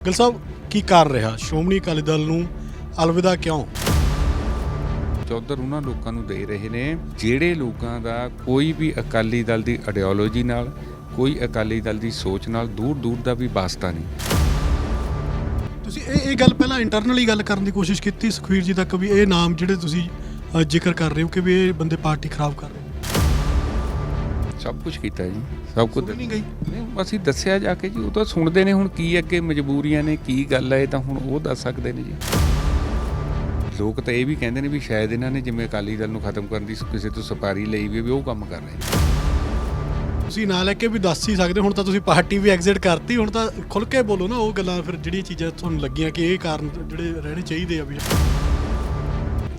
ਗਿਲ ਸਾਹਿਬ ਕੀ ਕਰ ਰਿਹਾ? ਸ਼੍ਰੋਮਣੀ ਅਕਾਲੀ ਦਲ ਨੂੰ ਅਲਵਿਦਾ ਕਿਉਂ? ਚੌਧਰ ਉਹਨਾਂ ਲੋਕਾਂ ਨੂੰ ਦੇ ਰਹੇ ਨੇ ਜਿਹੜੇ ਲੋਕਾਂ ਦਾ ਕੋਈ ਵੀ ਅਕਾਲੀ ਦਲ ਦੀ ਆਈਡੀਓਲੋਜੀ ਨਾਲ ਕੋਈ ਅਕਾਲੀ ਦਲ ਦੀ ਸੋਚ ਨਾਲ ਦੂਰ ਦੂਰ ਦਾ ਵੀ ਵਾਸਤਾ ਨਹੀਂ। ਤੁਸੀਂ ਇਹ ਇਹ ਗੱਲ ਪਹਿਲਾਂ ਇੰਟਰਨਲੀ ਗੱਲ ਕਰਨ ਦੀ ਕੋਸ਼ਿਸ਼ ਕੀਤੀ ਸੁਖਵੀਰ ਜੀ ਤੱਕ ਵੀ ਇਹ ਨਾਮ ਜਿਹੜੇ ਤੁਸੀਂ ਅ, ਜ਼ਿਕਰ ਕਰ ਰਹੇ ਹੋ ਕਿ ਵੀ ਇਹ ਬੰਦੇ ਪਾਰਟੀ ਖਰਾਬ ਕਰ ਰਹੇ ਸਭ ਕੁਝ ਕੀਤਾ ਜੀ ਸਭ ਕੁਝ ਨਹੀਂ ਗਈ? ਨਹੀਂ ਅਸੀਂ ਦੱਸਿਆ ਜਾ ਕੇ ਜੀ ਉਹ ਤਾਂ ਸੁਣਦੇ ਨੇ ਹੁਣ ਕੀ ਅੱਗੇ ਮਜਬੂਰੀਆਂ ਨੇ ਕੀ ਗੱਲ ਹੈ ਇਹ ਤਾਂ ਹੁਣ ਉਹ ਦੱਸ ਸਕਦੇ ਨੇ ਜੀ। ਲੋਕ ਤਾਂ ਇਹ ਵੀ ਕਹਿੰਦੇ ਨੇ ਵੀ ਸ਼ਾਇਦ ਇਹਨਾਂ ਨੇ ਜਿਵੇਂ ਅਕਾਲੀ ਦਲ ਨੂੰ ਖਤਮ ਕਰਨ ਦੀ ਕਿਸੇ ਤੋਂ ਸਪਾਰੀ ਲਈ ਵੀ ਵੀ ਉਹ ਕੰਮ ਕਰ ਰਹੇ ਨੇ। ਤੁਸੀਂ ਨਾਂ ਲੈ ਕੇ ਵੀ ਦੱਸ ਹੀ ਸਕਦੇ ਹੁਣ ਤਾਂ ਤੁਸੀਂ ਪਾਰਟੀ ਵੀ ਐਗਜ਼ਿਟ ਕਰਤੀ ਹੁਣ ਤਾਂ ਖੁੱਲ ਕੇ ਬੋਲੋ ਨਾ ਉਹ ਗੱਲਾਂ ਫਿਰ ਜਿਹੜੀਆਂ ਚੀਜ਼ਾਂ ਤੁਹਾਨੂੰ ਲੱਗੀਆਂ ਕਿ ਇਹ ਕਾਰਨ ਜਿਹੜੇ ਰਹਿਣੇ ਚਾਹੀਦੇ ਆ ਵੀ।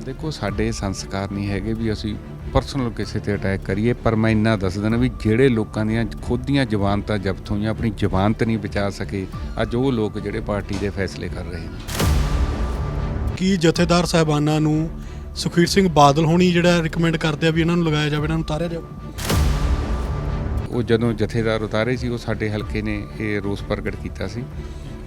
ਦੇਖੋ ਸਾਡੇ ਸੰਸਕਾਰ ਨਹੀਂ ਹੈਗੇ ਵੀ ਅਸੀਂ ਪਰਸਨਲ ਕਿਸੇ ਤੇ ਅਟੈਕ ਕਰੀਏ ਪਰ ਮੈਂ ਇੰਨਾ ਦੱਸ ਦੇਣਾ ਵੀ ਜਿਹੜੇ ਲੋਕਾਂ ਦੀਆਂ ਖੁਦ ਦੀਆਂ ਜ਼ਮਾਨਤਾਂ ਜ਼ਬਤ ਹੋਈਆਂ ਆਪਣੀ ਜ਼ਮਾਨਤ ਨਹੀਂ ਬਚਾ ਸਕੇ ਅੱਜ ਉਹ ਲੋਕ ਜਿਹੜੇ ਪਾਰਟੀ ਦੇ ਫੈਸਲੇ ਕਰ ਰਹੇ ਨੇ। ਕੀ ਜਥੇਦਾਰ ਸਾਹਿਬਾਨਾਂ ਨੂੰ ਸੁਖਵੀਰ ਸਿੰਘ ਬਾਦਲ ਹੋਣੀ ਜਿਹੜਾ ਰეკਮੈਂਡ ਕਰਦੇ ਆ ਵੀ ਇਹਨਾਂ ਨੂੰ ਲਗਾਇਆ ਜਾਵੇ ਇਹਨਾਂ ਨੂੰ ਉਤਾਰਿਆ ਜਾਵੇ? ਉਹ ਜਦੋਂ ਜਥੇਦਾਰ ਉਤਾਰੇ ਸੀ ਉਹ ਸਾਡੇ ਹਲਕੇ ਨੇ ਇਹ ਰੋਸ ਪ੍ਰਗਟ ਕੀਤਾ ਸੀ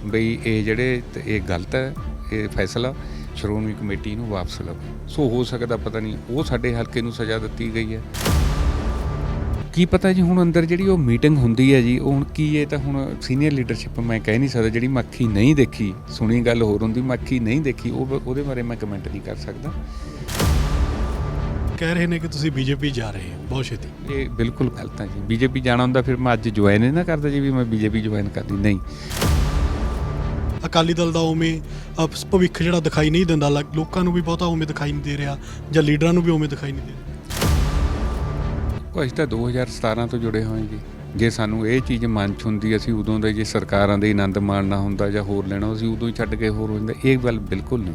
ਬਈ ਇਹ ਜਿਹੜੇ ਤੇ ਇਹ ਗਲਤ ਹੈ ਇਹ ਫੈਸਲਾ ਸ਼੍ਰੋਮਣੀ ਕਮੇਟੀ ਨੂੰ ਵਾਪਸ ਲਓ ਸੋ ਹੋ ਸਕਦਾ ਪਤਾ ਨਹੀਂ ਉਹ ਸਾਡੇ ਹਲਕੇ ਨੂੰ ਸਜ਼ਾ ਦਿੱਤੀ ਗਈ ਹੈ। ਕੀ ਪਤਾ ਜੀ ਹੁਣ ਅੰਦਰ ਜਿਹੜੀ ਉਹ ਮੀਟਿੰਗ ਹੁੰਦੀ ਹੈ ਜੀ ਉਹ ਹੁਣ ਕੀ ਇਹ ਤਾਂ ਹੁਣ ਸੀਨੀਅਰ ਲੀਡਰਸ਼ਿਪ ਮੈਂ ਕਹਿ ਨਹੀਂ ਸਕਦਾ ਜਿਹੜੀ ਮੈਂ ਅੱਖੀ ਨਹੀਂ ਦੇਖੀ ਸੁਣੀ ਗੱਲ ਹੋਰ ਹੁੰਦੀ ਮੈਂ ਅੱਖੀ ਨਹੀਂ ਦੇਖੀ ਉਹ ਉਹਦੇ ਬਾਰੇ ਮੈਂ ਕਮੈਂਟ ਨਹੀਂ ਕਰ ਸਕਦਾ। ਕਹਿ ਰਹੇ ਨੇ ਕਿ ਤੁਸੀਂ ਬੀਜੇਪੀ ਜਾ ਰਹੇ ਹੋ ਬਹੁਤ ਛੇਤੀ। ਇਹ ਬਿਲਕੁਲ ਗਲਤ ਹੈ ਜੀ ਬੀਜੇਪੀ ਜਾਣਾ ਹੁੰਦਾ ਫਿਰ ਮੈਂ ਅੱਜ ਜੁਆਇਨ ਹੀ ਨਾ ਕਰਦਾ ਜੀ ਵੀ ਮੈਂ ਬੀਜੇਪੀ ਜੁਆਇਨ ਕਰਦੀ ਨਹੀਂ। ਅਕਾਲੀ ਦਲ ਦਾ ਉਵੇਂ ਭਵਿੱਖ ਜਿਹੜਾ ਦਿਖਾਈ ਨਹੀਂ ਦਿੰਦਾ ਲੱਗ- ਲੋਕਾਂ ਨੂੰ ਵੀ ਬਹੁਤਾ ਉਵੇਂ ਦਿਖਾਈ ਨਹੀਂ ਦੇ ਰਿਹਾ ਜਾਂ ਲੀਡਰਾਂ ਨੂੰ ਵੀ ਉਵੇਂ ਦਿਖਾਈ ਨਹੀਂ ਦੇ ਰਿਹਾ। ਉਹ ਅਸੀਂ ਤਾਂ 2017 ਤੋਂ ਜੁੜੇ ਹੋਏ ਜੀ। ਜੇ ਸਾਨੂੰ ਇਹ ਚੀਜ਼ ਮਨ ਚ ਹੁੰਦੀ ਅਸੀਂ ਉਦੋਂ ਦੇ ਜੇ ਸਰਕਾਰਾਂ ਦੇ ਆਨੰਦ ਮਾਣਨਾ ਹੁੰਦਾ ਜਾਂ ਹੋਰ ਲੈਣਾ ਅਸੀਂ ਉਦੋਂ ਹੀ ਛੱਡ ਕੇ ਹੋਰ ਹੋ ਜਾਂਦੇ ਇਹ ਗੱਲ ਬਿਲਕੁਲ ਨਹੀਂ।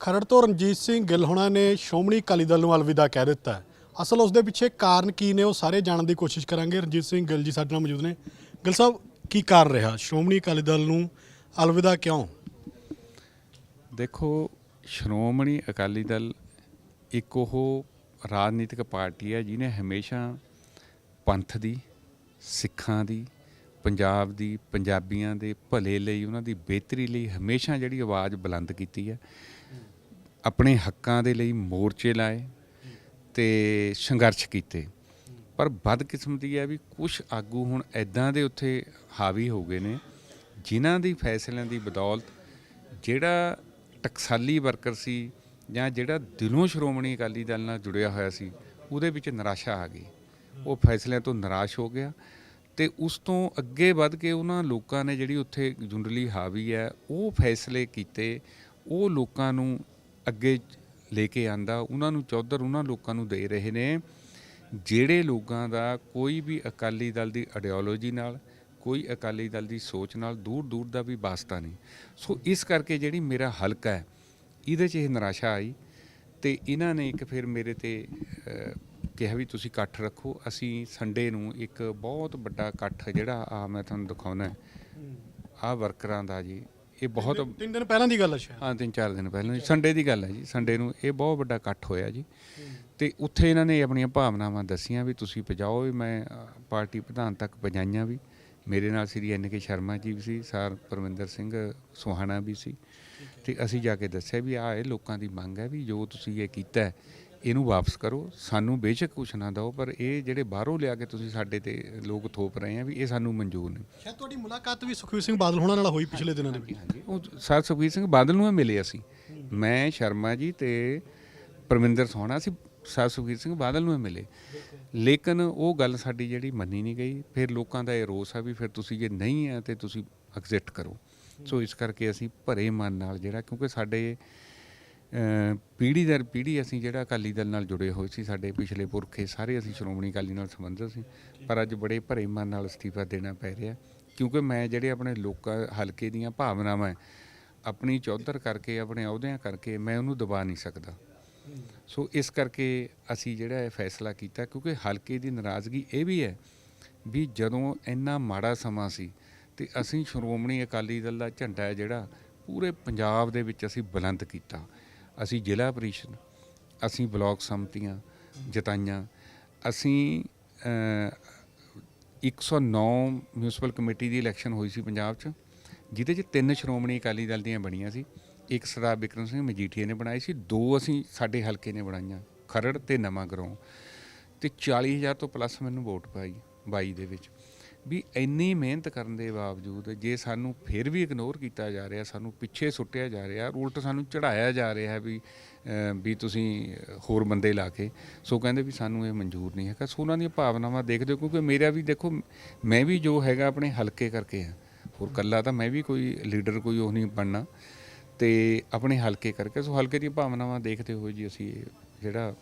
ਖਰੜ ਤੋਂ ਰਣਜੀਤ ਸਿੰਘ ਗਿੱਲ ਹੋਣਾ ਨੇ ਸ਼੍ਰੋਮਣੀ ਅਕਾਲੀ ਦਲ ਨੂੰ ਅਲਵਿਦਾ ਕਹਿ ਦਿੱਤਾ ਹੈ। ਅਸਲ ਉਸ ਦੇ ਪਿੱਛੇ ਕਾਰਨ ਕੀ ਨੇ, ਉਹ ਸਾਰੇ ਜਾਣਨ ਦੀ ਕੋਸ਼ਿਸ਼ ਕਰਾਂਗੇ। ਰਣਜੀਤ ਸਿੰਘ ਗਿੱਲ ਜੀ ਸਾਡੇ ਨਾਲ ਮੌਜੂਦ ਨੇ। ਗਿੱਲ ਸਾਹਿਬ, ਕੀ ਕਾਰਨ ਰਿਹਾ? ਸ਼੍ਰੋਮਣੀ ਅਕਾਲੀ ਦਲ ਨੂੰ ਅਲਵਿਦਾ ਕਿਉਂ? ਦੇਖੋ, ਸ਼੍ਰੋਮਣੀ ਅਕਾਲੀ ਦਲ ਇੱਕ ਉਹ ਰਾਜਨੀਤਿਕ ਪਾਰਟੀ ਹੈ, ਜਿਹਨੇ ਹਮੇਸ਼ਾ ਪੰਥ ਦੀ, ਸਿੱਖਾਂ ਦੀ, ਪੰਜਾਬ ਦੀ, ਪੰਜਾਬੀਆਂ ਦੇ ਭਲੇ ਲਈ, ਉਹਨਾਂ ਦੀ ਬਿਹਤਰੀ ਲਈ ਹਮੇਸ਼ਾ ਜਿਹੜੀ ਆਵਾਜ਼ ਬੁਲੰਦ ਕੀਤੀ ਹੈ। ਆਪਣੇ ਹੱਕਾਂ ਦੇ ਲਈ ਮੋਰਚੇ ਲਾਏ ਤੇ ਸੰਘਰਸ਼ ਕੀਤੇ। ਪਰ ਬਦਕਿਸਮਤੀ ਹੈ ਵੀ ਕੁਝ ਆਗੂ ਹੁਣ ਐਦਾਂ ਦੇ ਉੱਥੇ ਹਾਵੀ ਹੋ ਗਏ ਨੇ, ਜਿਨ੍ਹਾਂ ਦੀ ਫੈਸਲਿਆਂ ਦੀ ਬਦੌਲਤ ਜਿਹੜਾ ਟਕਸਾਲੀ ਵਰਕਰ ਸੀ ਜਾਂ ਜਿਹੜਾ ਦਿਲੋਂ ਸ਼੍ਰੋਮਣੀ ਅਕਾਲੀ ਦਲ ਨਾਲ ਜੁੜਿਆ ਹੋਇਆ ਸੀ, ਉਹਦੇ ਵਿੱਚ ਨਿਰਾਸ਼ਾ ਆ ਗਈ। ਉਹ ਫੈਸਲਿਆਂ ਤੋਂ ਨਿਰਾਸ਼ ਹੋ ਗਿਆ ਤੇ ਉਸ ਤੋਂ ਅੱਗੇ ਵੱਧ ਕੇ ਉਹਨਾਂ ਲੋਕਾਂ ਨੇ ਜਿਹੜੀ ਉੱਥੇ ਜੁੰਡਲੀ ਹਾਵੀ ਹੈ, ਉਹ ਫੈਸਲੇ ਕੀਤੇ, ਉਹ ਲੋਕਾਂ ਨੂੰ ਅੱਗੇ ਲੈ ਕੇ ਆਂਦਾ ਉਹਨਾਂ ਨੂੰ ਚੌਧਰ ਉਹਨਾਂ ਲੋਕਾਂ ਨੂੰ ਦੇ ਰਹੇ ਨੇ ਜਿਹੜੇ ਲੋਕਾਂ ਦਾ ਕੋਈ ਵੀ ਅਕਾਲੀ ਦਲ ਦੀ ਆਈਡੀਓਲੋਜੀ ਨਾਲ ਕੋਈ ਅਕਾਲੀ ਦਲ ਦੀ ਸੋਚ ਨਾਲ ਦੂਰ ਦੂਰ ਦਾ ਵੀ ਵਾਸਤਾ ਨਹੀਂ। ਸੋ ਇਸ ਕਰਕੇ ਜਿਹੜੀ ਮੇਰਾ ਹਲਕਾ ਹੈ ਇਹਦੇ 'ਚ ਇਹ ਨਿਰਾਸ਼ਾ ਆਈ ਤੇ ਇਹਨਾਂ ਨੇ ਇੱਕ ਫਿਰ ਮੇਰੇ ਤੇ ਕਿਹਾ ਵੀ ਤੁਸੀਂ ਇਕੱਠ ਰੱਖੋ ਅਸੀਂ ਸੰਡੇ ਨੂੰ ਇੱਕ ਬਹੁਤ ਵੱਡਾ ਇਕੱਠ ਜਿਹੜਾ ਆ ਮੈਂ ਤੁਹਾਨੂੰ ਦਿਖਾਉਣਾ ਆ ਵਰਕਰਾਂ ਦਾ ਜੀ ਇਹ ਬਹੁਤ ਤਿੰਨ ਦਿਨ ਪਹਿਲਾਂ ਦੀ ਗੱਲ ਹੈ ਸ਼ਾਇਦ। ਹਾਂ ਤਿੰਨ ਚਾਰ ਦਿਨ ਪਹਿਲਾਂ ਸੰਡੇ ਦੀ ਗੱਲ ਹੈ ਜੀ। ਸੰਡੇ ਨੂੰ ਇਹ ਬਹੁਤ ਵੱਡਾ ਇਕੱਠ ਹੋਇਆ ਜੀ। ਤੇ ਉੱਥੇ ਇਹਨਾਂ ਨੇ ਆਪਣੀਆਂ ਭਾਵਨਾਵਾਂ ਦੱਸੀਆਂ ਵੀ ਤੁਸੀਂ ਪਜਾਓ ਵੀ ਮੈਂ ਪਾਰਟੀ ਪ੍ਰਧਾਨ ਤੱਕ ਪਜਾਈਆਂ ਵੀ। ਮੇਰੇ ਨਾਲ ਸ੍ਰੀ ਐਨ ਕੇ ਸ਼ਰਮਾ ਜੀ ਵੀ ਸੀ ਸਰ ਪਰਮਿੰਦਰ ਸਿੰਘ ਸੁਹਾਣਾ ਵੀ ਸੀ। ਤੇ ਅਸੀਂ ਜਾ ਕੇ ਦੱਸਿਆ ਵੀ ਆਹ ਇਹ ਲੋਕਾਂ ਦੀ ਮੰਗ ਹੈ ਵੀ ਜੋ ਤੁਸੀਂ ਇਹ ਕੀਤਾ ਹੈ, ਇਹਨੂੰ ਵਾਪਸ ਕਰੋ। ਸਾਨੂੰ ਬੇਸ਼ੱਕ ਕੁਛ ਨਾ ਦਿਓ ਪਰ ਇਹ ਜਿਹੜੇ ਬਾਹਰੋਂ ਲਿਆ ਕੇ ਤੁਸੀਂ ਸਾਡੇ ਤੇ ਲੋਕ ਥੋਪ ਰਹੇ ਆ ਵੀ ਇਹ ਸਾਨੂੰ ਮਨਜ਼ੂਰ ਨਹੀਂ। ਸ਼ਾਇਦ ਤੁਹਾਡੀ ਮੁਲਾਕਾਤ ਵੀ ਸੁਖਵੀਰ ਸਿੰਘ ਬਾਦਲ ਹੋਣਾ ਨਾਲ ਹੋਈ ਪਿਛਲੇ ਦਿਨਾਂ ਦੇ ਵਿੱਚ। ਹਾਂਜੀ ਉਹ ਸਰ ਸੁਖਬੀਰ ਸਿੰਘ ਬਾਦਲ ਨੂੰ ਹੀ ਮਿਲੇ ਅਸੀਂ। ਮੈਂ ਸ਼ਰਮਾ ਜੀ ਤੇ ਪਰਮਿੰਦਰ ਸੋਹਣਾ ਸੀ ਸਰ ਸੁਖਬੀਰ ਸਿੰਘ ਬਾਦਲ ਨੂੰ ਹੀ ਮਿਲੇ। ਲੇਕਿਨ ਉਹ ਗੱਲ ਸਾਡੀ ਜਿਹੜੀ ਮੰਨੀ ਨਹੀਂ ਗਈ। ਫਿਰ ਲੋਕਾਂ ਦਾ ਇਹ ਰੋਸ ਆ ਵੀ ਫਿਰ ਤੁਸੀਂ ਜੇ ਨਹੀਂ ਆ ਤੇ ਤੁਸੀਂ ਐਗਜ਼ਿਟ ਕਰੋ। ਸੋ ਇਸ ਕਰਕੇ ਅਸੀਂ ਭਰੇ ਮਨ ਨਾਲ ਜਿਹੜਾ ਕਿਉਂਕਿ ਸਾਡੇ ਅ, ਪੀੜ੍ਹੀ ਦਰ ਪੀੜ੍ਹੀ ਅਸੀਂ ਜਿਹੜਾ ਅਕਾਲੀ ਦਲ ਨਾਲ ਜੁੜੇ ਹੋਏ ਸੀ ਸਾਡੇ ਪਿਛਲੇ ਪੁਰਖੇ ਸਾਰੇ ਅਸੀਂ ਸ਼੍ਰੋਮਣੀ ਅਕਾਲੀ ਨਾਲ ਸੰਬੰਧਿਤ ਸੀ ਪਰ ਅੱਜ ਬੜੇ ਭਰੇ ਮਨ ਨਾਲ ਅਸਤੀਫਾ ਦੇਣਾ ਪੈ ਰਿਹਾ। ਕਿਉਂਕਿ ਮੈਂ ਜਿਹੜੇ ਆਪਣੇ ਲੋਕਾਂ ਹਲਕੇ ਦੀਆਂ ਭਾਵਨਾਵਾਂ ਆਪਣੀ ਚੌਧਰ ਕਰਕੇ ਆਪਣੇ ਅਹੁਦਿਆਂ ਕਰਕੇ ਮੈਂ ਉਹਨੂੰ ਦਬਾ ਨਹੀਂ ਸਕਦਾ। ਸੋ ਇਸ ਕਰਕੇ ਅਸੀਂ ਜਿਹੜਾ ਇਹ ਫੈਸਲਾ ਕੀਤਾ ਕਿਉਂਕਿ ਹਲਕੇ ਦੀ ਨਾਰਾਜ਼ਗੀ ਇਹ ਵੀ ਹੈ ਵੀ ਜਦੋਂ ਇੰਨਾ ਮਾੜਾ ਸਮਾਂ ਸੀ ਤੇ ਅਸੀਂ ਸ਼੍ਰੋਮਣੀ ਅਕਾਲੀ ਦਲ ਦਾ ਝੰਡਾ ਜਿਹੜਾ ਪੂਰੇ ਪੰਜਾਬ ਦੇ ਵਿੱਚ ਅਸੀਂ ਬੁਲੰਦ ਕੀਤਾ। ਅਸੀਂ ਜ਼ਿਲ੍ਹਾ ਪ੍ਰੀਸ਼ਦ ਅਸੀਂ ਬਲਾਕ ਸੰਮਤੀਆਂ ਜਤਾਈਆਂ। ਅਸੀਂ ਅ, 109 ਮਿਊਨਿਸਪਲ ਕਮੇਟੀ ਦੀ ਇਲੈਕਸ਼ਨ ਹੋਈ ਸੀ ਪੰਜਾਬ 'ਚ ਜਿਹਦੇ 'ਚ ਤਿੰਨ ਸ਼੍ਰੋਮਣੀ ਅਕਾਲੀ ਦਲ ਦੀਆਂ ਬਣੀਆਂ ਸੀ। ਇੱਕ ਸਰਦਾਰ ਬਿਕਰਮ ਸਿੰਘ ਮਜੀਠੀਆ ਨੇ ਬਣਾਈ ਸੀ ਦੋ ਅਸੀਂ ਸਾਡੇ ਹਲਕੇ ਨੇ ਬਣਾਈਆਂ ਖਰੜ ਤੇ ਨਵਾਂ ਗਰਾਉਂ ਤੇ 40000 ਤੋਂ ਪਲੱਸ ਮੈਨੂੰ ਵੋਟ ਪਾਈ 22 ਦੇ ਵਿੱਚ। ਵੀ ਇੰਨੀ ਮਿਹਨਤ ਕਰਨ ਦੇ ਬਾਵਜੂਦ ਜੇ ਸਾਨੂੰ ਫਿਰ ਵੀ ਇਗਨੋਰ ਕੀਤਾ ਜਾ ਰਿਹਾ, ਸਾਨੂੰ ਪਿੱਛੇ ਸੁੱਟਿਆ ਜਾ ਰਿਹਾ, ਉਲਟ ਸਾਨੂੰ ਚੜਾਇਆ ਜਾ ਰਿਹਾ ਵੀ ਵੀ ਤੁਸੀਂ ਹੋਰ ਬੰਦੇ ਲਾ ਕੇ, ਸੋ ਕਹਿੰਦੇ ਵੀ ਸਾਨੂੰ ਇਹ ਮਨਜ਼ੂਰ ਨਹੀਂ ਹੈਗਾ। ਸੋ ਉਹਨਾਂ ਦੀਆਂ ਭਾਵਨਾਵਾਂ ਦੇਖਦੇ ਹੋ, ਕਿਉਂਕਿ ਮੇਰਾ ਵੀ ਦੇਖੋ, ਮੈਂ ਵੀ ਜੋ ਹੈਗਾ ਆਪਣੇ ਹਲਕੇ ਕਰਕੇ ਆ ਹੋਰ ਕੱਲਾ ਤਾਂ ਮੈਂ ਵੀ ਕੋਈ ਲੀਡਰ ਕੋਈ ਉਹ ਨਹੀਂ ਬਣਨਾ। ਤੇ ਆਪਣੇ ਹਲਕੇ ਕਰਕੇ, ਸੋ ਹਲਕੇ ਦੀਆਂ ਭਾਵਨਾਵਾਂ ਦੇਖਦੇ ਹੋਏ ਜੀ ਅਸੀਂ ਜਿਹੜਾ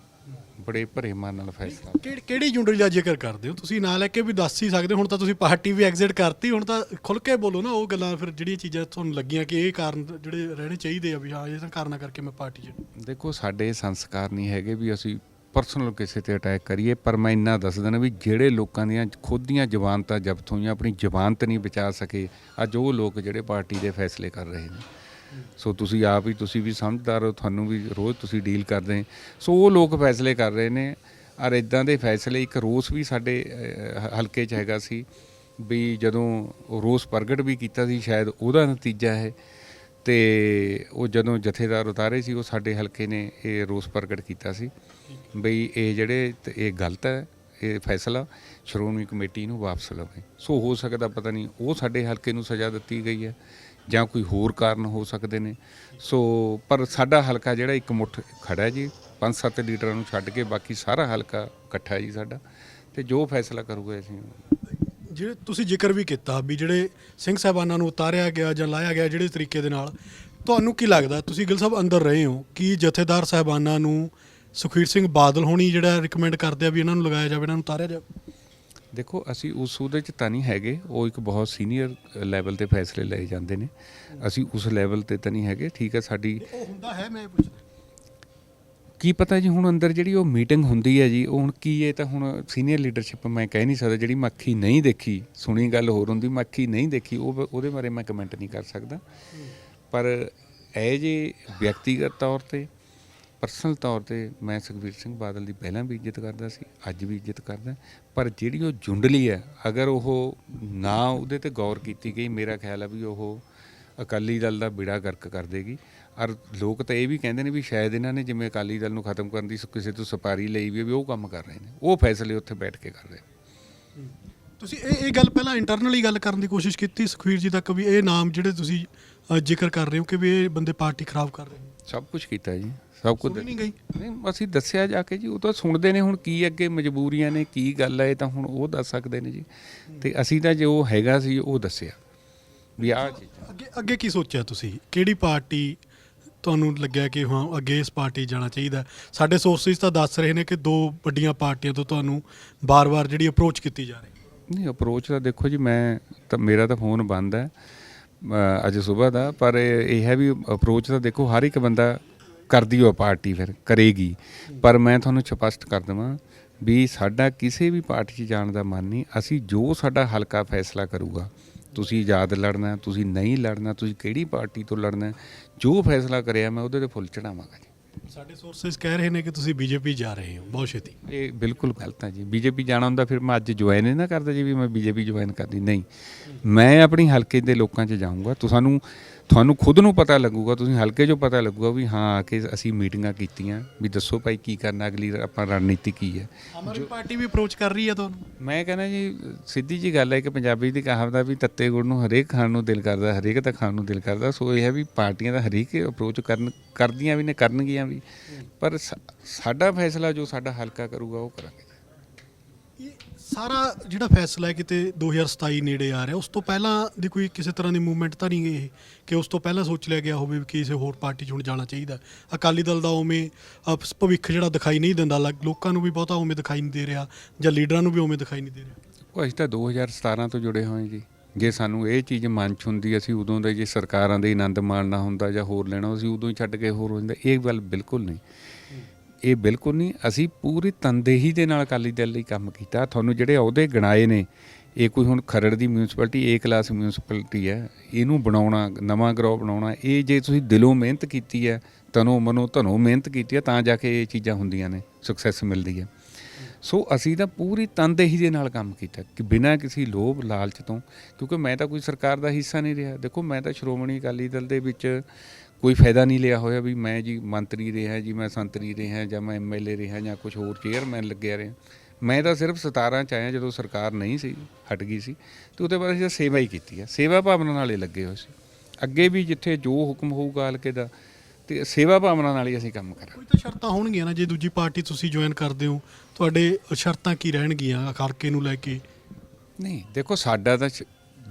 ਬੜੇ ਭਰੇ ਮਨ ਨਾਲ ਫੈਸਲਾ। ਕਿਹੜੀ ਕਿਹੜੀ ਜੁੰਡਲੀ ਦਾ ਜ਼ਿਕਰ ਕਰਦੇ ਹੋ? ਤੁਸੀਂ ਨਾਂ ਲੈ ਕੇ ਵੀ ਦੱਸ ਹੀ ਸਕਦੇ ਹੋ। ਹੁਣ ਤਾਂ ਤੁਸੀਂ ਪਾਰਟੀ ਵੀ ਐਗਜ਼ਿਟ ਕਰਤੀ ਹੁਣ ਤਾਂ ਖੁੱਲ ਕੇ ਬੋਲੋ ਨਾ ਉਹ ਗੱਲਾਂ ਫਿਰ ਜਿਹੜੀਆਂ ਚੀਜ਼ਾਂ ਤੁਹਾਨੂੰ ਲੱਗੀਆਂ ਕਿ ਇਹ ਕਾਰਨ ਜਿਹੜੇ ਰਹਿਣੇ ਚਾਹੀਦੇ ਆ ਵੀ ਹਾਂ ਇਹ ਕਾਰਨਾਂ ਕਰਕੇ ਮੈਂ ਪਾਰਟੀ 'ਚ ਦੇਖੋ ਸਾਡੇ ਸੰਸਕਾਰ ਨਹੀਂ ਹੈਗੇ ਵੀ ਅਸੀਂ ਪਰਸਨਲ ਕਿਸੇ ਤੇ ਅਟੈਕ ਕਰੀਏ ਪਰ ਮੈਂ ਇੰਨਾ ਦੱਸ ਦਿੰਦਾ ਵੀ ਜਿਹੜੇ ਲੋਕਾਂ ਦੀਆਂ ਖੁਦ ਦੀਆਂ ਜ਼ਮਾਨਤਾਂ ਜ਼ਬਤ ਹੋਈਆਂ ਆਪਣੀ ਜ਼ਮਾਨਤ ਨਹੀਂ ਬਚਾ ਸਕੇ ਅੱਜ ਉਹ ਲੋਕ ਜਿਹੜੇ ਪਾਰਟੀ ਦੇ ਫੈਸਲੇ ਕਰ ਰਹੇ ਨੇ। ਸੋ ਤੁਸੀਂ ਆਪ ਹੀ, ਤੁਸੀਂ ਵੀ ਸਮਝਦਾਰ ਹੋ, ਤੁਹਾਨੂੰ ਵੀ ਰੋਜ਼ ਤੁਸੀਂ ਡੀਲ ਕਰਦੇ ਸੋ ਉਹ ਲੋਕ ਫੈਸਲੇ ਕਰ ਰਹੇ ਨੇ। ਔਰ ਇਦਾਂ ਦੇ ਫੈਸਲੇ, ਇੱਕ ਰੋਸ ਵੀ ਸਾਡੇ ਹਲਕੇ 'ਚ ਹੈਗਾ ਸੀ ਵੀ ਜਦੋਂ ਰੋਸ ਪ੍ਰਗਟ ਵੀ ਕੀਤਾ ਸੀ, ਸ਼ਾਇਦ ਉਹਦਾ ਨਤੀਜਾ ਹੈ ਤੇ ਉਹ ਜਦੋਂ ਜਥੇਦਾਰ ਉਤਾਰੇ ਸੀ, ਉਹ ਸਾਡੇ ਹਲਕੇ ਨੇ ਇਹ ਰੋਸ ਪ੍ਰਗਟ ਕੀਤਾ ਸੀ ਬਈ ਇਹ ਜਿਹੜੇ ਇਹ ਗਲਤ ਹੈ, ਇਹ ਫੈਸਲਾ, ਸ਼੍ਰੋਮਣੀ ਕਮੇਟੀ ਨੂੰ ਵਾਪਸ ਲਵੇ। ਸੋ ਹੋ ਸਕਦਾ, ਪਤਾ ਨਹੀਂ, ਉਹ ਸਾਡੇ ਹਲਕੇ ਨੂੰ ਸਜ਼ਾ ਦਿੱਤੀ ਗਈ ਹੈ। ਜਾਂ ਕੋਈ ਹੋਰ ਕਾਰਨ ਹੋ ਸਕਦੇ ਨੇ। ਸੋ, ਪਰ ਸਾਡਾ ਹਲਕਾ ਜਿਹੜਾ ਇੱਕ ਮੁੱਠ ਖੜਾ ਜੀ ਪੰਜ ਸੱਤ ਲੀਡਰਾਂ ਨੂੰ ਛੱਡ ਕੇ ਬਾਕੀ ਸਾਰਾ ਹਲਕਾ ਇਕੱਠਾ ਜੀ ਸਾਡਾ। ਤੇ ਜੋ ਫੈਸਲਾ ਕਰੂਗਾ ਅਸੀਂ ਜਿਹੜੇ ਤੁਸੀਂ ਜ਼ਿਕਰ ਵੀ ਕੀਤਾ ਵੀ ਜਿਹੜੇ ਸਿੰਘ ਸਾਹਿਬਾਨਾਂ ਨੂੰ ਉਤਾਰਿਆ ਗਿਆ ਜਾਂ ਲਾਇਆ ਗਿਆ ਜਿਹੜੇ ਤਰੀਕੇ ਦੇ ਨਾਲ, ਤੁਹਾਨੂੰ ਕੀ ਲੱਗਦਾ? ਤੁਸੀਂ ਗਿਲ ਸਾਹਿਬ ਅੰਦਰ ਰਹੇ ਹੋ, ਕਿ ਜਥੇਦਾਰ ਸਾਹਿਬਾਨਾਂ ਨੂੰ ਸੁਖਵੀਰ ਸਿੰਘ ਬਾਦਲ ਹੋਣੀ ਜਿਹੜਾ ਰਿਕਮੈਂਡ ਕਰਦੇ ਆ ਵੀ ਇਹਨਾਂ ਨੂੰ ਲਗਾਇਆ ਜਾਵੇ, ਇਹਨਾਂ ਨੂੰ ਉਤਾਰਿਆ ਜਾਵੇ? ਦੇਖੋ ਅਸੀਂ ਉਸ ਉਹਦੇ ਚ ਤਾਂ ਨਹੀਂ ਹੈਗੇ। ਉਹ ਇੱਕ ਬਹੁਤ ਸੀਨੀਅਰ ਲੈਵਲ ਤੇ ਫੈਸਲੇ ਲਏ ਜਾਂਦੇ ਨੇ। ਅਸੀਂ ਉਸ ਲੈਵਲ ਤੇ ਤਾਂ ਨਹੀਂ ਹੈਗੇ। ਠੀਕ ਹੈ ਸਾਡੀ ਉਹ ਹੁੰਦਾ ਹੈ ਮੈਂ ਪੁੱਛਦਾ। ਕੀ ਪਤਾ ਜੀ ਹੁਣ ਅੰਦਰ ਜਿਹੜੀ ਉਹ ਮੀਟਿੰਗ ਹੁੰਦੀ ਹੈ ਜੀ ਉਹ ਹੁਣ ਕੀ ਇਹ ਤਾਂ ਹੁਣ ਸੀਨੀਅਰ ਲੀਡਰਸ਼ਿਪ ਮੈਂ ਕਹਿ ਨਹੀਂ ਸਕਦਾ। ਜਿਹੜੀ ਮੈਂ ਅੱਖੀ ਨਹੀਂ ਦੇਖੀ ਸੁਣੀ ਗੱਲ ਹੋਰ ਹੁੰਦੀ ਮੈਂ ਅੱਖੀ ਨਹੀਂ ਦੇਖੀ ਉਹ ਉਹਦੇ ਬਾਰੇ ਮੈਂ ਕਮੈਂਟ ਨਹੀਂ ਕਰ ਸਕਦਾ। ਪਰ ਇਹ ਜੇ ਵਿਅਕਤੀਗਤ ਤੌਰ ਤੇ ਪਰਸਨਲ ਤੌਰ ਤੇ ਮੈਂ ਸੁਖਬੀਰ ਸਿੰਘ ਬਾਦਲ ਦੀ ਪਹਿਲਾਂ ਵੀ ਇੱਜ਼ਤ ਕਰਦਾ ਸੀ ਅੱਜ ਵੀ ਇੱਜ਼ਤ ਕਰਦਾ। ਪਰ ਜਿਹੜੀ ਉਹ ਜੁੰਡਲੀ ਹੈ ਅਗਰ ਉਹ ਨਾ ਉਹਦੇ ਤੇ ਗੌਰ ਕੀਤੀ ਗਈ ਮੇਰਾ ਖਿਆਲ ਹੈ ਵੀ ਉਹ ਅਕਾਲੀ ਦਲ ਦਾ ਬਿੜਾ ਗਰਕ ਕਰ ਦੇਗੀ। ਔਰ ਲੋਕ ਤਾਂ ਇਹ ਵੀ ਕਹਿੰਦੇ ਨੇ ਵੀ ਸ਼ਾਇਦ ਇਹਨਾਂ ਨੇ ਜਿਵੇਂ ਅਕਾਲੀ ਦਲ ਨੂੰ ਖਤਮ ਕਰਨ ਦੀ ਕਿਸੇ ਤੋਂ ਸਪਾਰੀ ਲਈ ਵੀ ਉਹ ਕੰਮ ਕਰ ਰਹੇ ਨੇ। ਉਹ ਫੈਸਲੇ ਉੱਥੇ ਬੈਠ ਕੇ ਕਰ ਰਹੇ ਤੁਸੀਂ ਇਹ ਇਹ ਗੱਲ ਪਹਿਲਾਂ ਇੰਟਰਨਲੀ ਗੱਲ ਕਰਨ ਦੀ ਕੋਸ਼ਿਸ਼ ਕੀਤੀ ਸੁਖਵੀਰ ਜੀ ਤੱਕ ਵੀ ਇਹ ਨਾਮ ਜਿਹੜੇ ਤੁਸੀਂ ਜ਼ਿਕਰ ਕਰ ਰਹੇ ਹੋ ਕਿ ਵੀ ਇਹ ਬੰਦੇ ਪਾਰਟੀ ਖਰਾਬ ਕਰ ਰਹੇ ਨੇ? ਸਭ ਕੁਝ ਕੀਤਾ ਜੀ। ਸਭ ਕੁਝ ਨਹੀਂ ਗਈ। ਨਹੀਂ ਅਸੀਂ ਦੱਸਿਆ ਜਾ ਕੇ ਜੀ ਉਹ ਤਾਂ ਸੁਣਦੇ ਨੇ ਹੁਣ ਕੀ ਅੱਗੇ ਮਜਬੂਰੀਆਂ ਨੇ ਕੀ ਗੱਲ ਹੈ ਇਹ ਤਾਂ ਹੁਣ ਉਹ ਦੱਸ ਸਕਦੇ ਨੇ ਜੀ। ਤੇ ਅਸੀਂ ਤਾਂ ਜੋ ਹੈਗਾ ਸੀ ਉਹ ਦੱਸਿਆ। ਵੀ ਆਹ ਚੀਜ਼ਾਂ। ਅੱਗੇ ਅੱਗੇ ਕੀ ਸੋਚਿਆ ਤੁਸੀਂ? ਕਿਹੜੀ ਪਾਰਟੀ ਤੁਹਾਨੂੰ ਲੱਗਿਆ ਕਿ ਹਾਂ ਅੱਗੇ ਇਸ ਪਾਰਟੀ ਜਾਣਾ ਚਾਹੀਦਾ? ਸਾਡੇ ਸੋਰਸਿਸ ਤਾਂ ਦੱਸ ਰਹੇ ਨੇ ਕਿ ਦੋ ਵੱਡੀਆਂ ਪਾਰਟੀਆਂ ਤੋਂ ਤੁਹਾਨੂੰ ਬਾਰ-ਬਾਰ ਜਿਹੜੀ ਅਪਰੋਚ ਕੀਤੀ ਜਾ ਰਹੀ। ਹੈ ਨਹੀਂ ਅਪਰੋਚ ਤਾਂ ਦੇਖੋ ਜੀ ਮੈਂ ਤਾਂ ਮੇਰਾ ਤਾਂ ਫੋਨ ਬੰਦ ਹੈ ਅੱਜ ਸਵੇਰ ਦਾ ਪਰ ਇਹ ਹੈ ਵੀ ਅਪਰੋਚ ਤਾਂ ਦੇਖੋ ਹਰ ਇੱਕ ਬੰਦਾ ਕਰਦੀ ਹੋ ਪਾਰਟੀ ਫਿਰ ਕਰੇਗੀ। ਪਰ ਮੈਂ ਤੁਹਾਨੂੰ ਸਪਸ਼ਟ ਕਰ ਦਵਾਂ ਵੀ ਸਾਡਾ ਕਿਸੇ ਵੀ ਪਾਰਟੀ 'ਚ ਜਾਣ ਦਾ ਮਨ ਨਹੀਂ। ਅਸੀਂ ਜੋ ਸਾਡਾ ਹਲਕਾ ਫੈਸਲਾ ਕਰੂਗਾ ਤੁਸੀਂ ਆਜ਼ਾਦ ਲੜਨਾ ਤੁਸੀਂ ਨਹੀਂ ਲੜਨਾ ਤੁਸੀਂ ਕਿਹੜੀ ਪਾਰਟੀ ਤੋਂ ਲੜਨਾ ਜੋ ਫੈਸਲਾ ਕਰਿਆ ਮੈਂ ਉਹਦੇ ਤੇ ਫੁੱਲ ਚੜਾਵਾਂਗਾ ਜੀ। ਸਾਡੇ ਸੋਰਸਿਸ ਕਹਿ ਰਹੇ ਨੇ ਕਿ ਤੁਸੀਂ ਬੀਜੇਪੀ ਜਾ ਰਹੇ ਹੋ। ਬਹੁਤ ਛੇਤੀ। ਇਹ ਬਿਲਕੁਲ ਗਲਤ ਹੈ ਜੀ। ਬੀਜੇਪੀ ਜਾਣਾ ਹੁੰਦਾ ਫਿਰ ਮੈਂ ਅੱਜ ਜੁਆਇਨ ਹੀ ਨਾ ਕਰਦਾ ਜੀ ਵੀ ਮੈਂ ਬੀਜੇਪੀ ਜੁਆਇਨ ਕਰਦੀ। ਨਹੀਂ। ਮੈਂ ਆਪਣੀ ਹਲਕੇ ਦੇ ਲੋਕਾਂ 'ਚ ਜਾਊਂਗਾ। ਤੁਹਾਨੂੰ ਤੁਹਾਨੂੰ ਖੁਦ ਨੂੰ ਪਤਾ ਲੱਗੂਗਾ ਤੁਸੀਂ ਹਲਕੇ 'ਚੋਂ ਪਤਾ ਲੱਗੂਗਾ ਵੀ ਹਾਂ ਆ ਕੇ ਅਸੀਂ ਮੀਟਿੰਗਾਂ ਕੀਤੀਆਂ ਵੀ ਦੱਸੋ ਭਾਈ ਕੀ ਕਰਨਾ ਅਗਲੀ ਆਪਾਂ ਰਣਨੀਤੀ ਕੀ ਹੈ? ਆਮ ਪਾਰਟੀ ਵੀ ਅਪਰੋਚ ਕਰ ਰਹੀ ਹੈ ਤੁਹਾਨੂੰ? ਮੈਂ ਕਹਿੰਦਾ ਜੀ ਸਿੱਧੀ ਜੀ ਗੱਲ ਹੈ ਕਿ ਪੰਜਾਬੀ ਦੀ ਕਹਾਵਤ ਹੈ ਵੀ ਤੱਤੇ ਗੁੜ ਨੂੰ ਹਰੇਕ ਖਾਣ ਨੂੰ ਦਿਲ ਕਰਦਾ ਹਰੇਕ ਤਾਂ ਖਾਣ ਨੂੰ ਦਿਲ ਕਰਦਾ ਸੋ ਇਹ ਹੈ ਵੀ ਪਾਰਟੀਆਂ ਦਾ ਹਰੇਕ ਅਪਰੋਚ ਕਰਨ ਕਰਦੀਆਂ ਵੀ ਨੇ ਕਰਨਗੀਆਂ ਵੀ। ਪਰ ਸਾਡਾ ਫੈਸਲਾ ਜੋ ਸਾਡਾ ਹਲਕਾ ਕਰੂਗਾ ਉਹ ਕਰਾਂਗੇ। ਸਾਰਾ ਜਿਹੜਾ ਫੈਸਲਾ ਹੈ ਕਿਤੇ 2027 ਨੇੜੇ ਆ ਰਿਹਾ ਉਸ ਤੋਂ ਪਹਿਲਾਂ ਦੀ ਕੋਈ ਕਿਸੇ ਤਰ੍ਹਾਂ ਦੀ ਮੂਵਮੈਂਟ ਤਾਂ ਨਹੀਂ ਇਹ ਕਿ ਉਸ ਤੋਂ ਪਹਿਲਾਂ ਸੋਚ ਲਿਆ ਗਿਆ ਹੋਵੇ ਵੀ ਕਿਸੇ ਹੋਰ ਪਾਰਟੀ 'ਚ ਹੁਣ ਜਾਣਾ ਚਾਹੀਦਾ। ਅਕਾਲੀ ਦਲ ਦਾ ਉਵੇਂ ਅ, ਭਵਿੱਖ ਜਿਹੜਾ ਦਿਖਾਈ ਨਹੀਂ ਦਿੰਦਾ ਲੱਗ- ਲੋਕਾਂ ਨੂੰ ਵੀ ਬਹੁਤਾ ਉਵੇਂ ਦਿਖਾਈ ਨਹੀਂ ਦੇ ਰਿਹਾ ਜਾਂ ਲੀਡਰਾਂ ਨੂੰ ਵੀ ਉਵੇਂ ਦਿਖਾਈ ਨਹੀਂ ਦੇ ਰਿਹਾ। ਉਹ ਅਸੀਂ ਤਾਂ 2017 ਤੋਂ ਜੁੜੇ ਹੋਏ ਜੀ। ਜੇ ਸਾਨੂੰ ਇਹ ਚੀਜ਼ ਮਨ ਚ ਹੁੰਦੀ ਅਸੀਂ ਉਦੋਂ ਦਾ ਜੇ ਸਰਕਾਰਾਂ ਦੇ ਆਨੰਦ ਮਾਣਨਾ ਹੁੰਦਾ ਜਾਂ ਹੋਰ ਲੈਣਾ ਅਸੀਂ ਉਦੋਂ ਹੀ ਛੱਡ ਕੇ ਹੋਰ ਹੋ ਜਾਂਦਾ ਇਹ ਗੱਲ ਬਿਲਕੁਲ ਨਹੀਂ। ਇਹ ਬਿਲਕੁਲ ਨਹੀਂ, ਅਸੀਂ ਪੂਰੀ ਤਨਦੇਹੀ ਦੇ ਨਾਲ ਅਕਾਲੀ ਦਲ ਲਈ ਕੰਮ ਕੀਤਾ। ਤੁਹਾਨੂੰ ਜਿਹੜੇ ਅਹੁਦੇ ਗਣਾਏ ਨੇ, ਇਹ ਕੋਈ ਹੁਣ ਖਰੜ ਦੀ ਮਿਊਨਿਸਪੈਲਿਟੀ ਏ ਕਲਾਸ ਮਿਊਨਿਸਪੈਲਿਟੀ ਹੈ, ਇਹਨੂੰ ਬਣਾਉਣਾ, ਨਵਾਂ ਗਰੋ ਬਣਾਉਣਾ, ਇਹ ਜੇ ਤੁਸੀਂ ਦਿਲੋਂ ਮਿਹਨਤ ਕੀਤੀ ਹੈ, ਤਨੋਂ ਮਨੋਂ ਧਨੋਂ ਮਿਹਨਤ ਕੀਤੀ ਹੈ, ਤਾਂ ਜਾ ਕੇ ਇਹ ਚੀਜ਼ਾਂ ਹੁੰਦੀਆਂ ਨੇ ਸਕਸੈਸ ਮਿਲਦੀ ਹੈ। ਸੋ ਅਸੀਂ ਤਾਂ ਪੂਰੀ ਤਨਦੇਹੀ ਦੇ ਨਾਲ ਕੰਮ ਕੀਤਾ, ਕਿ ਬਿਨਾਂ ਕਿਸੇ ਲੋਭ ਲਾਲਚ ਤੋਂ, ਕਿਉਂਕਿ ਮੈਂ ਤਾਂ ਕੋਈ ਸਰਕਾਰ ਦਾ ਹਿੱਸਾ ਨਹੀਂ ਰਿਹਾ। ਦੇਖੋ, ਮੈਂ ਤਾਂ ਸ਼੍ਰੋਮਣੀ ਅਕਾਲੀ ਦਲ ਦੇ ਵਿੱਚ ਕੋਈ ਫਾਇਦਾ ਨਹੀਂ ਲਿਆ ਹੋਇਆ ਵੀ ਮੈਂ ਜੀ ਮੰਤਰੀ ਰਿਹਾ ਜੀ ਮੈਂ ਸੰਤਰੀ ਰਿਹਾ ਜਾਂ ਮੈਂ ਐਮਐਲਏ ਰਿਹਾ ਜਾਂ ਕੁਝ ਹੋਰ ਚੇਅਰਮੈਨ ਲੱਗਿਆ ਰਿਹਾ। ਮੈਂ ਤਾਂ ਸਿਰਫ 17 ਚ ਆਇਆ ਜਦੋਂ ਸਰਕਾਰ ਨਹੀਂ ਸੀ ਹਟ ਗਈ ਸੀ। ਤੇ ਉਹਦੇ ਬਾਅਦ ਅਸੀਂ ਸੇਵਾ ਹੀ ਕੀਤੀ ਹੈ ਸੇਵਾ ਭਾਵਨਾ ਨਾਲ ਹੀ ਲੱਗੇ ਹੋਏ ਸੀ। ਅੱਗੇ ਵੀ ਜਿੱਥੇ ਜੋ ਹੁਕਮ ਹੋਊਗਾ ਹਲਕੇ ਦਾ ਤੇ ਸੇਵਾ ਭਾਵਨਾ ਨਾਲ ਹੀ ਅਸੀਂ ਕੰਮ ਕਰਾਂਗੇ। ਕੋਈ ਤਾਂ ਸ਼ਰਤਾਂ ਹੋਣਗੀਆਂ ਨਾ ਜੇ ਦੂਜੀ ਪਾਰਟੀ ਤੁਸੀਂ ਜੁਆਇਨ ਕਰਦੇ ਹੋ ਤੁਹਾਡੇ ਸ਼ਰਤਾਂ ਕੀ ਰਹਿਣਗੀਆਂ ਖੜਕੇ ਨੂੰ ਲੈ ਕੇ? ਨਹੀਂ ਦੇਖੋ ਸਾਡਾ ਤਾਂ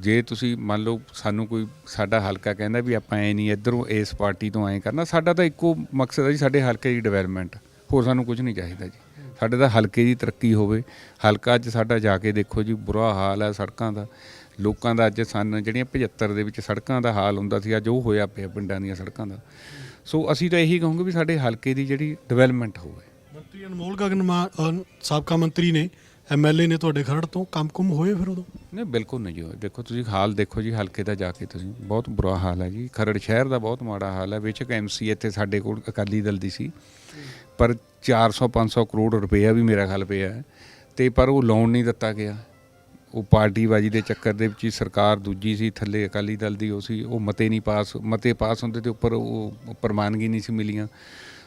ਜੇ ਤੁਸੀਂ ਮੰਨ ਲਓ ਸਾਨੂੰ ਕੋਈ ਸਾਡਾ ਹਲਕਾ ਕਹਿੰਦਾ ਵੀ ਆਪਾਂ ਐ ਨਹੀਂ, ਇਧਰੋਂ ਇਸ ਪਾਰਟੀ ਤੋਂ ਐ ਕਰਨਾ, ਸਾਡਾ ਤਾਂ ਇੱਕੋ ਮਕਸਦ ਹੈ ਜੀ, ਸਾਡੇ ਹਲਕੇ ਦੀ ਡਿਵੈਲਪਮੈਂਟ ਹੋਰ ਸਾਨੂੰ ਕੁਝ ਨਹੀਂ ਚਾਹੀਦਾ ਜੀ। ਸਾਡੇ ਤਾਂ ਹਲਕੇ ਦੀ ਤਰੱਕੀ ਹੋਵੇ। ਹਲਕਾ ਅੱਜ ਸਾਡਾ ਜਾ ਕੇ ਦੇਖੋ ਜੀ, ਬੁਰਾ ਹਾਲ ਹੈ ਸੜਕਾਂ ਦਾ। ਲੋਕਾਂ ਦਾ ਅੱਜ ਸਨ ਜਿਹੜੀਆਂ 75 ਦੇ ਵਿੱਚ ਸੜਕਾਂ ਦਾ ਹਾਲ ਹੁੰਦਾ ਸੀ, ਅੱਜ ਉਹ ਹੋਇਆ ਪਿਆ ਪਿੰਡਾਂ ਦੀਆਂ ਸੜਕਾਂ ਦਾ। ਸੋ ਅਸੀਂ ਤਾਂ ਇਹੀ ਕਹਾਂਗੇ ਵੀ ਸਾਡੇ ਹਲਕੇ ਦੀ ਜਿਹੜੀ ਡਿਵੈਲਪਮੈਂਟ ਹੋਵੇ। ਮੰਤਰੀ ਅਨਮੋਲ ਗਗਨ ਮਾਨ ਸਾਬਕਾ ਮੰਤਰੀ ਨੇ ਐਮਐਲਏ ਨੇ ਤੁਹਾਡੇ ਖਰੜ ਤੋਂ ਕੰਮ-ਕੁਮ ਹੋਏ ਫਿਰ ਉਦੋਂ? ਨਹੀਂ, ਬਿਲਕੁਲ ਨਹੀਂ ਜੀ ਹੋਇਆ ਦੇਖੋ, ਤੁਸੀਂ ਹਾਲ ਦੇਖੋ ਜੀ, ਹਲਕੇ ਦਾ ਜਾ ਕੇ ਤੁਸੀਂ। ਬਹੁਤ ਬੁਰਾ ਹਾਲ ਹੈ ਜੀ। ਖਰੜ ਸ਼ਹਿਰ ਦਾ ਬਹੁਤ ਮਾੜਾ ਹਾਲ ਹੈ। ਬੇਸ਼ੱਕ ਐਮਸੀ ਇੱਥੇ ਸਾਡੇ ਕੋਲ ਅਕਾਲੀ ਦਲ ਦੀ ਸੀ। ਪਰ 400 500 ਕਰੋੜ ਰੁਪਇਆ ਵੀ ਮੇਰਾ ਖਿਆਲ ਪਿਆ ਹੈ। ਤੇ ਪਰ ਉਹ ਲੋਨ ਨਹੀਂ ਦਿੱਤਾ ਗਿਆ। ਉਹ ਪਾਰਟੀਬਾਜੀ ਦੇ ਚੱਕਰ ਦੇ ਵਿੱਚ ਹੀ ਸਰਕਾਰ ਦੂਜੀ ਸੀ, ਥੱਲੇ ਅਕਾਲੀ ਦਲ ਦੀ ਉਹ ਸੀ। ਉਹ ਮਤੇ ਨਹੀਂ ਪਾਸ, ਮਤੇ ਪਾਸ ਹੁੰਦੇ ਤੇ ਉੱਪਰ ਉਹ ਪ੍ਰਮਾਨਗੀ ਨਹੀਂ ਸੀ ਮਿਲੀਆਂ।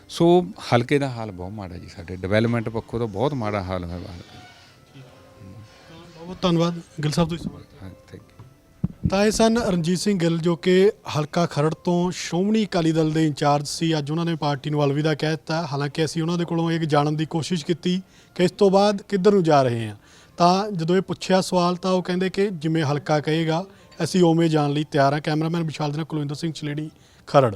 ਸੋ, ਹਲਕੇ ਦਾ ਹਾਲ ਬਹੁਤ ਮਾੜਾ ਜੀ ਸਾਡੇ। ਡਿਵੈਲਪਮੈਂਟ ਪੱਖੋਂ ਤਾਂ ਬਹੁਤ ਮਾੜਾ ਹਾਲ ਹੋਇਆ ਹਲਕੇ ਦਾ। ਬਹੁਤ ਧੰਨਵਾਦ ਗਿੱਲ ਸਾਹਿਬ ਤੁਸੀਂ। ਹਾਂ ਥੈਂਕ ਯੂ ਤਾਂ ਇਹ ਸਨ ਰਣਜੀਤ ਸਿੰਘ ਗਿੱਲ ਜੋ ਕਿ ਹਲਕਾ ਖਰੜ ਤੋਂ ਸ਼੍ਰੋਮਣੀ ਅਕਾਲੀ ਦਲ ਦੇ ਇੰਚਾਰਜ ਸੀ। ਅੱਜ ਉਹਨਾਂ ਨੇ ਪਾਰਟੀ ਨੂੰ ਅਲਵਿਦਾ ਕਹਿ ਦਿੱਤਾ। ਹਾਲਾਂਕਿ ਅਸੀਂ ਉਹਨਾਂ ਦੇ ਕੋਲੋਂ ਇਹ ਜਾਣਨ ਦੀ ਕੋਸ਼ਿਸ਼ ਕੀਤੀ ਕਿ ਇਸ ਤੋਂ ਬਾਅਦ ਕਿੱਧਰ ਨੂੰ ਜਾ ਰਹੇ ਹਾਂ। ਤਾਂ ਜਦੋਂ ਇਹ ਪੁੱਛਿਆ ਸਵਾਲ ਤਾਂ ਉਹ ਕਹਿੰਦੇ ਕਿ ਜਿਵੇਂ ਹਲਕਾ ਕਹੇਗਾ ਅਸੀਂ ਉਵੇਂ ਜਾਣ ਲਈ ਤਿਆਰ ਹਾਂ। ਕੈਮਰਾਮੈਨ ਵਿਸ਼ਾਲ ਦੇ ਨਾਲ ਕੁਲਵਿੰਦਰ ਸਿੰਘ ਚਲੇੜੀ ਖਰੜ।